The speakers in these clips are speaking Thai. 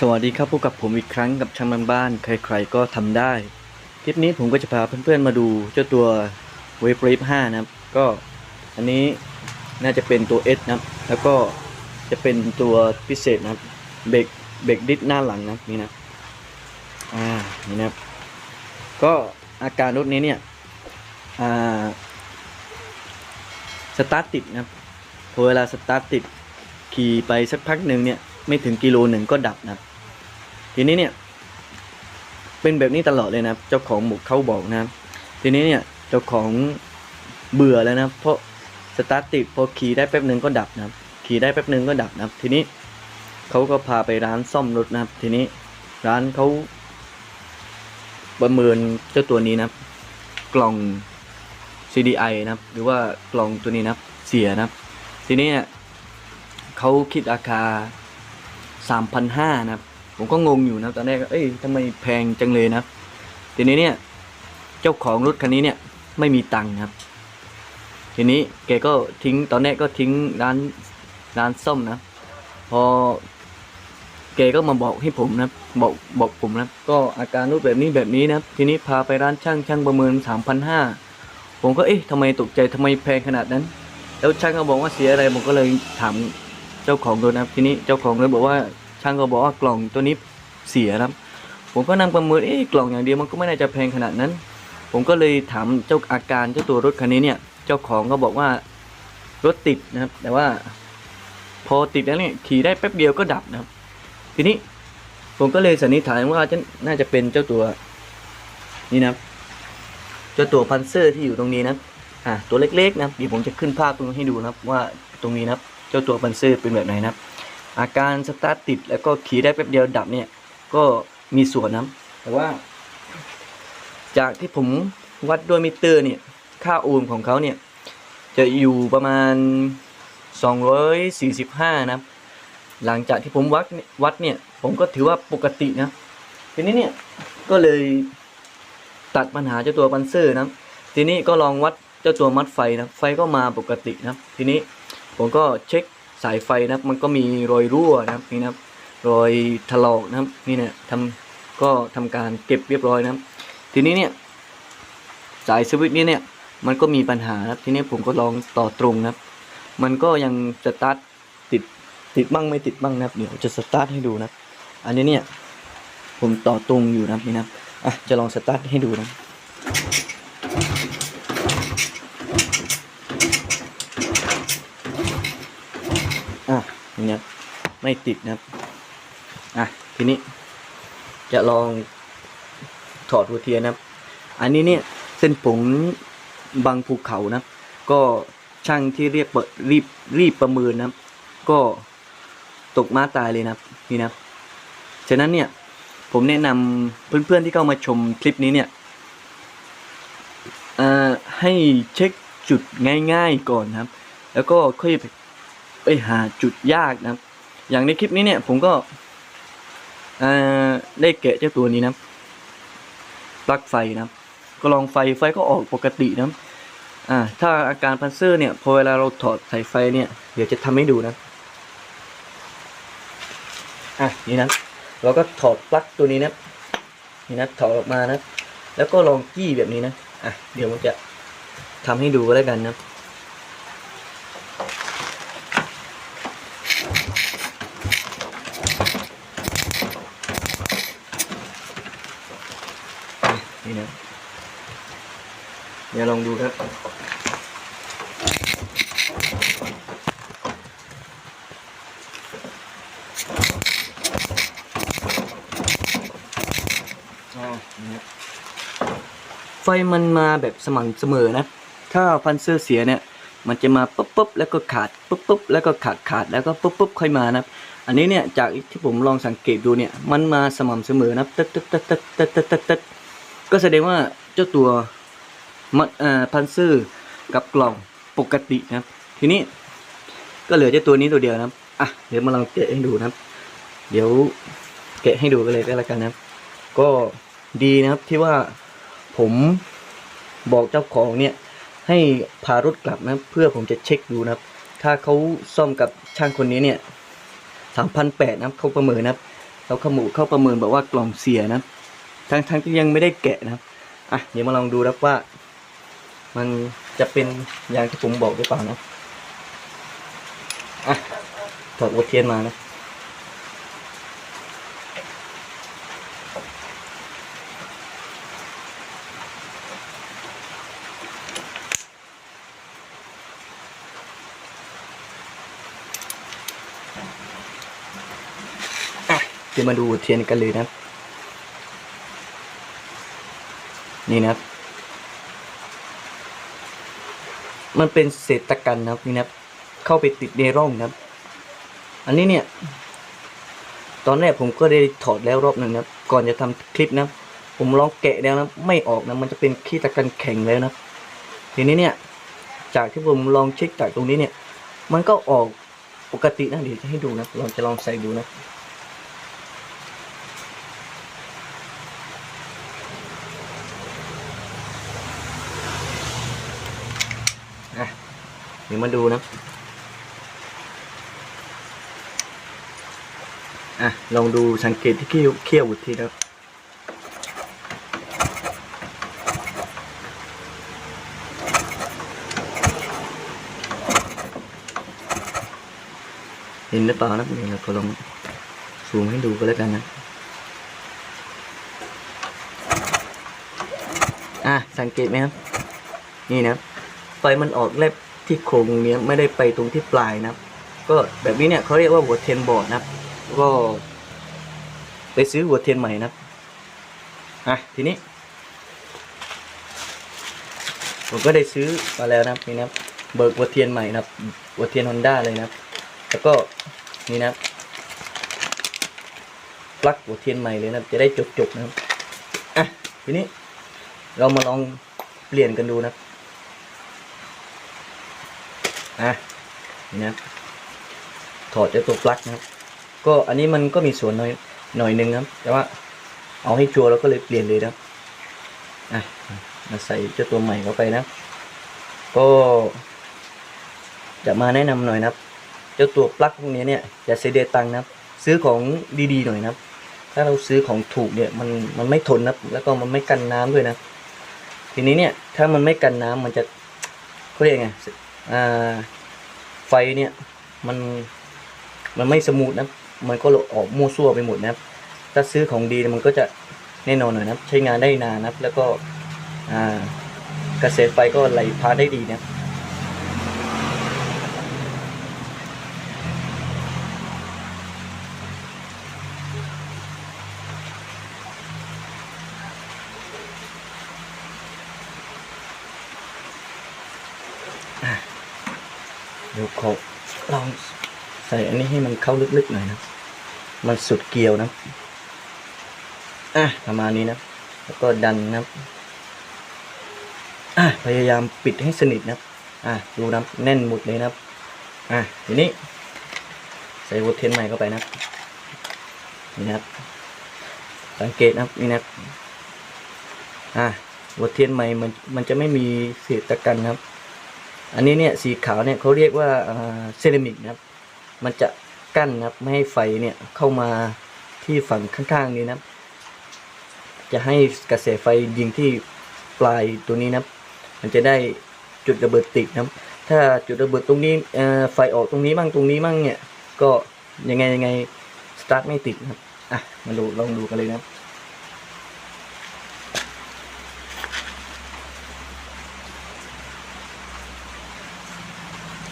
สวัสดีครับพบกับผมอีกครั้งกับช่างบ้านใครๆก็ทำได้ คลิปนี้ผมก็จะพาเพื่อนๆมาดูเจ้าตัวเวฟรีฟ5นะครับ ก็อันนี้น่าจะเป็นตัว S นะครับ แล้วก็จะเป็นตัวพิเศษนะครับเบรกเบรกดิสหน้าหลังนะนี่นะอ่านี่นะครับ ก็อาการรถนี้เนี่ยอ่าสตาร์ทติดนะครับพอเวลาสตาร์ทติดขี่ไปสักพักหนึ่งเนี่ยไม่ถึงกิโลหนึ่งก็ดับนะครับ ทีนี้เนี่ย เป็นแบบนี้ตลอดเลยนะเจ้าของหมุกเขาบอกนะ ทีนี้เนี่ยเจ้าของเบื่อแล้วนะเพราะสตาร์ทติดพอขี่ได้แป๊บหนึ่งก็ดับนะขี่ได้แป๊บหนึ่งก็ดับนะทีนี้เขาก็พาไปร้านซ่อมรถนะครับ ทีนี้ร้านเขาประเมินเจ้าตัวนี้นะกล่อง CDI นะครับ หรือว่ากล่องตัวนี้นะครับ เสียนะครับ ทีนี้เนี่ยเขาคิดราคา 3,500นะครับ ผมก็งงอยู่นะตอนแรกเอ้ยทำไมแพงจังเลยนะทีนี้เนี่ย เจ้าของรถคันนี้เนี่ยไม่มีตังค์ครับ ทีนี้แกก็ทิ้งตอนแรกก็ทิ้งร้านร้านซ่อมนะ พอแกก็มาบอกให้ผมนะบอกบอกผมนะก็อาการรถแบบนี้แบบนี้นะทีนี้พาไปร้านช่างช่างประเมินสามพันห้าผมก็เอ๊ะทำไมตกใจทำไมแพงขนาดนั้น แล้วช่างก็บอกว่าเสียอะไรผมก็เลยถามเจ้าของรถนะทีนี้เจ้าของรถบอกว่าางก็บอกว่ากล่องตัวนี้เสียนะครับ ผมก็นั่งประเมินเอ๊ะกล่องอย่างเดียวมันก็ไม่น่าจะแพงขนาดนั้น ผมก็เลยถามเจ้าอาการเจ้าตัวรถคันนี้เนี่ย เจ้าของก็บอกว่ารถติดนะครับ แต่ว่า พอติดแล้วเนี่ยขี่ได้แป๊บเดียวก็ดับนะครับ ทีนี้ผมก็เลยสันนิษฐานว่าจะน่าจะเป็นเจ้าตัว นี่นะเจ้าตัวพันเซอร์ที่อยู่ตรงนี้นะอ่าตัวเล็กๆนะเดี๋ยวผมจะขึ้นภาพตรงนี้ให้ดูนะครับ ว่าตรงนี้นะเจ้าตัวพันเซอร์เป็นแบบไหนนะครับ อาการสตาร์ทติดแล้วก็ขี่ได้แป๊บเดียวดับเนี่ย ก็มีส่วนนะแต่ว่า จากที่ผมวัดด้วยมิเตอร์เนี่ย ค่าโอห์มของเขาเนี่ย จะอยู่ประมาณ 245 นะหลังจากที่ผมวัดเนี่ยวัดเนี่ย ผมก็ถือว่าปกตินะทีนี้เนี่ยก็เลยตัดปัญหาเจ้าตัวปันเซอร์นะทีนี้ก็ลองวัดเจ้าตัวมัดไฟนะไฟก็มาปกตินะทีนี้ผมก็เช็ค สายไฟนะครับ มันก็มีรอยรั่วนะครับนี่นะครับ รอยถลอกนะครับ นี่เนี่ยทำก็ทำการเก็บเรียบร้อยนะครับ ทีนี้เนี่ย สายสวิตช์นี้เนี่ย มันก็มีปัญหานะครับทีนี้ผมก็ลองต่อตรงนะครับ มันก็ยังสตาร์ทติดติดบ้างไม่ติดบ้างนะครับ เดี๋ยวจะสตาร์ทให้ดูนะอันนี้เนี่ย ผมต่อตรงอยู่นะนี่นะอะจะลองสตาร์ทให้ดูนะ อะ นี่นะไม่ติดนะครับ อะ ทีนี้ จะลองถอดหัวเทียนนะครับ อันนี้เนี่ยเส้นผมบางภูเขานะก็ช่างที่เรียกเปิดรีบรีบประเมินนะก็ตกม้าตายเลยนะนี่นะฉะนั้นเนี่ยผมแนะนำเพื่อนๆที่เข้ามาชมคลิปนี้เนี่ยให้เช็คจุดง่ายๆก่อนนะครับ แล้วก็ค่อย ไปหาจุดยากนะครับ อย่างในคลิปนี้เนี่ยผมก็ได้แกะเจ้าตัวนี้นะปลั๊กไฟนะก็ลองไฟไฟก็ออกปกตินะอ่าถ้าอาการพันเซอร์เนี่ยพอเวลาเราถอดสายไฟเนี่ยเดี๋ยวจะทำให้ดูนะอะนี่นะเราก็ถอดปลั๊กตัวนี้นะนี่นะถอดออกมานะแล้วก็ลองกี้แบบนี้นะอะเดี๋ยวมันจะทำให้ดูก็แล้วกันนะ นี่นะเดี๋ยวลองดูครับ ไฟมันมาแบบสม่ำเสมอนะ ถ้าฟันเซอร์เสียเนี่ย มันจะมาปุ๊บปุ๊บแล้วก็ขาดปุ๊บปุ๊บแล้วก็ขาดขาดแล้วก็ปุ๊บปุ๊บค่อยมานะอันนี้เนี่ยจากที่ผมลองสังเกตดูเนี่ย มันมาสม่ำเสมอนะตึ๊ดตึ๊ดตึ๊ดตึ๊ดตึ๊ดตึ๊ดตึ๊ด ก็แสดงว่าเจ้าตัวมัดอ่าพันเซอร์กับกล่องปกตินะครับ ทีนี้ก็เหลือเจ้าตัวนี้ตัวเดียวนะครับอะเดี๋ยวมาลองแกะให้ดูนะครับ เดี๋ยวแกะให้ดูกันเลยก็แล้วกันนะครับ ก็ดีนะครับที่ว่าผมบอกเจ้าของเนี่ยให้พารถกลับนะเพื่อผมจะเช็คดูนะครับ ถ้าเขาซ่อมกับช่างคนนี้เนี่ยสามพันแปดนะเขาประเมินนะครับเราขมูเข้าประเมินบอกว่ากล่องเสียนะ ทั้งทั้งที่ยังไม่ได้แกะนะครับอะเดี๋ยวมาลองดูครับว่า มันจะเป็นอย่างที่ผมบอกหรือเปล่านะอะถอดหัวเทียนมานะเดี๋ยวมาดูเทียนกันเลยนะครับ นี่นะครับ มันเป็นเศษตะกันนะครับนี่นะครับ เข้าไปติดในร่องนะครับ อันนี้เนี่ย ตอนแรกผมก็ได้ถอดแล้วรอบหนึ่งนะครับ ก่อนจะทำคลิปนะผมลองแกะแล้วนะไม่ออกนะมันจะเป็นขี้ตะกันแข็งแล้วนะทีนี้เนี่ย จากที่ผมลองเช็คจากตรงนี้เนี่ย มันก็ออกปกตินะเดี๋ยวจะให้ดูนะลองจะลองใส่ดูนะ เดี๋ยวมาดูนะอะลองดูสังเกตที่เขี้ยวเขี้ยวอีกทีนะเห็นหรือเปล่านะเดี๋ยวเราลองซูมให้ดูก็แล้วกันนะอะสังเกตไหมครับ นี่นะไฟมันออกแลบ ที่โครงเนี้ยไม่ได้ไปตรงที่ปลายนะครับ ก็แบบนี้เนี่ยเขาเรียกว่าหัวเทียนบอดนะครับ ก็ไปซื้อหัวเทียนใหม่นะครับอะทีนี้ ผมก็ได้ซื้อมาแล้วนะครับนี่นะครับ เบิกหัวเทียนใหม่นะครับหัวเทียนฮอนด้าเลยนะครับ แล้วก็นี่นะครับปลั๊กหัวเทียนใหม่เลยนะครับ จะได้จบๆนะครับอะทีนี้เรามาลองเปลี่ยนกันดูนะครับ อะนี่นะถอดเจ้าตัวปลั๊กนะครับ ก็อันนี้มันก็มีส่วนหน่อยหน่อยหนึ่งนะครับ แต่ว่าเอาให้ชัวร์เราก็เลยเปลี่ยนเลยนะอะมาใส่เจ้าตัวใหม่เข้าไปนะ ก็ จะมาแนะนำหน่อยนะครับเจ้าตัวปลั๊กพวกนี้เนี่ยอย่าเสียเดตังค์นะครับ ซื้อของดีๆหน่อยนะครับ ถ้าเราซื้อของถูกเนี่ยมันมันไม่ทนนะแล้วก็มันไม่กันน้ำด้วยนะ ทีนี้เนี่ยถ้ามันไม่กันน้ำมันจะเขาเรียกไง ไฟเนี่ยมันมันไม่สมูทนะมันก็ออกมั่วซั่วไปหมดนะครับ ถ้าซื้อของดีมันก็จะแน่นอนหน่อยนะครับ ใช้งานได้นานนะครับ แล้วก็กระแสไฟก็ไหลพาได้ดีนะครับ เดี๋ยวขอลองใส่อันนี้ให้มันเข้าลึกๆหน่อยนะ มันสุดเกลียวนะ อะประมาณนี้นะ แล้วก็ดันนะ อะพยายามปิดให้สนิทนะ อะดูนะแน่นหมดเลยนะ อะทีนี้ ใส่วัตเทนใหม่เข้าไปนะ นี่นะสังเกตนะนี่นะอะวัตเทียนใหม่มันมันจะไม่มีเศษตะกันนะครับ อันนี้เนี่ยสีขาวเนี่ยเขาเรียกว่าเซรามิกนะครับ มันจะกั้นนะครับไม่ให้ไฟเนี่ยเข้ามาที่ฝั่งข้างๆนี้นะครับ จะให้กระแสไฟยิงที่ปลายตัวนี้นะครับ มันจะได้จุดระเบิดติดนะครับ ถ้าจุดระเบิดตรงนี้ไฟออกตรงนี้มั่งตรงนี้มั่งเนี่ยก็ยังไงยังไงสตาร์ทไม่ติดนะครับอะมาดูลองดูกันเลยนะครับ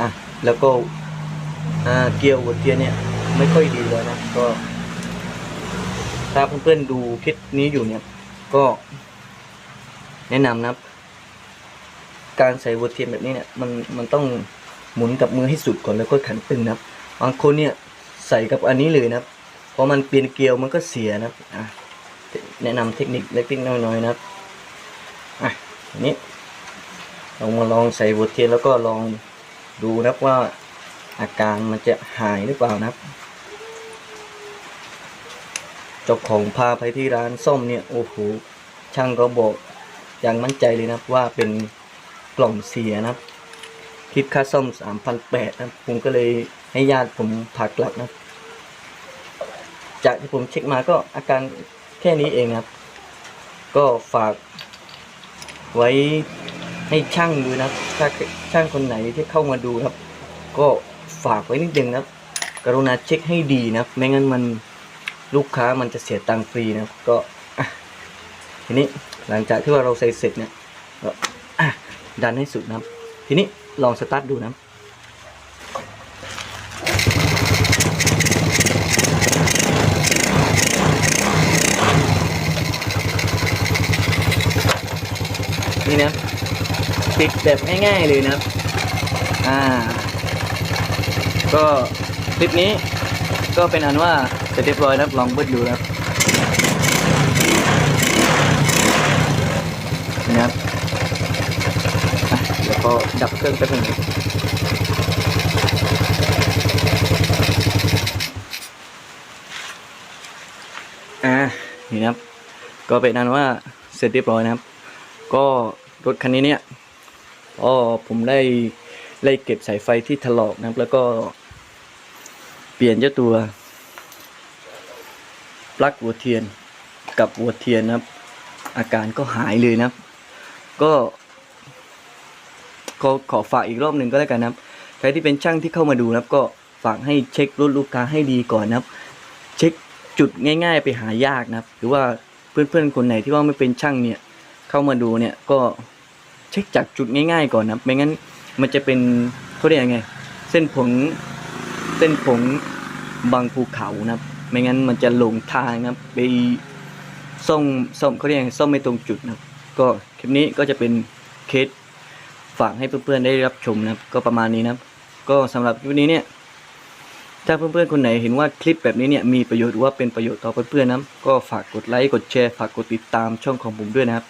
อะแล้วก็อ่าเกียวหัวเทียนเนี่ย ไม่ค่อยดีเลยนะก็ ถ้าเพื่อนๆดูคลิปนี้อยู่เนี่ย ก็ แนะนำนะครับ การใส่หัวเทียนแบบนี้เนี่ย มันมันต้องหมุนกับมือให้สุดก่อนแล้วก็ขันตึงนะครับบางคนเนี่ยใส่กับอันนี้เลยนะครับพอมันเปลี่ยนเกลียวมันก็เสียนะครับอะแนะนำเทคนิคเล็กๆน้อยๆนะครับอะอันนี้เรามาลองใส่หัวเทียนแล้วก็ลอง ดูนะครับว่าอาการมันจะหายหรือเปล่านะเจ้าของพาไปที่ร้านซ่อมเนี่ยโอ้โหช่างก็บอกอย่างมั่นใจเลยนะว่าเป็นกล่องเสียนะครับคิดค่าซ่อมสามพันแปดนะผมก็เลยให้ญาติผมพากลับนะ จากที่ผมเช็คมาก็อาการแค่นี้เองครับ ก็ฝากไว้ ให้ช่างดูนะถ้าช่างคนไหนที่เข้ามาดูครับ ก็ฝากไว้นิดนึงนะครับกรุณาเช็คให้ดีนะไม่งั้นมันลูกค้ามันจะเสียตังค์ฟรีนะก็ทีนี้หลังจากที่ว่าเราใส่เสร็จเนี่ยก็อะดันให้สุดนะทีนี้ลองสตาร์ทดูนะนี่นะ ปิดแบบง่ายๆเลยนะครับ อ่า ก็คลิปนี้ก็เป็นอันว่าเสร็จเรียบร้อยนะครับลองเบิดดูนะครับนะครับเดี๋ยวพอดับเครื่องแป๊บนึงอ่านี่นะครับ ก็เป็นอันว่าเสร็จเรียบร้อยนะครับ ก็รถคันนี้เนี่ย ก็ผมได้ไล่เก็บสายไฟที่ถลอกนะครับ แล้วก็เปลี่ยนเจ้าตัวปลั๊กหัวเทียนกับหัวเทียนนะครับ อาการก็หายเลยนะครับ ก็ขอขอฝากอีกรอบหนึ่งก็แล้วกันนะครับ ใครที่เป็นช่างที่เข้ามาดูนะครับ ก็ฝากให้เช็ครถลูกค้าให้ดีก่อนนะครับ เช็คจุดง่าย ๆ ไปหายากนะครับ หรือว่าเพื่อนๆคนไหนที่ว่าไม่เป็นช่างเนี่ยเข้ามาดูเนี่ยก็ เช็คจากจุดง่ายๆก่อนนะไม่งั้นมันจะเป็นเขาเรียกยังไง เส้นผงเส้นผงบางภูเขานะไม่งั้นมันจะหลงทางนะไปซ่อมซ่อมเขาเรียกยังไงซ่อมไม่ตรงจุดนะก็คลิปนี้ก็จะเป็นเคสฝากให้เพื่อนๆได้รับชมนะก็ประมาณนี้นะก็สำหรับคลิปนี้เนี่ยถ้าเพื่อนๆคนไหนเห็นว่าคลิปแบบนี้เนี่ยมีประโยชน์หรือว่าเป็นประโยชน์ต่อเพื่อนๆนะก็ฝากกดไลค์กดแชร์ฝากกดติดตามช่องของผมด้วยนะครับ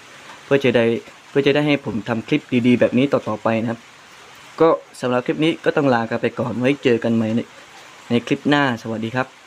เพื่อจะได้ เพื่อจะได้ให้ผมทำคลิปดีๆ แบบนี้ต่อๆไปนะครับ ก็สำหรับคลิปนี้ก็ต้องลากันไปก่อนไว้เจอกันใหม่ในคลิปหน้าสวัสดีครับ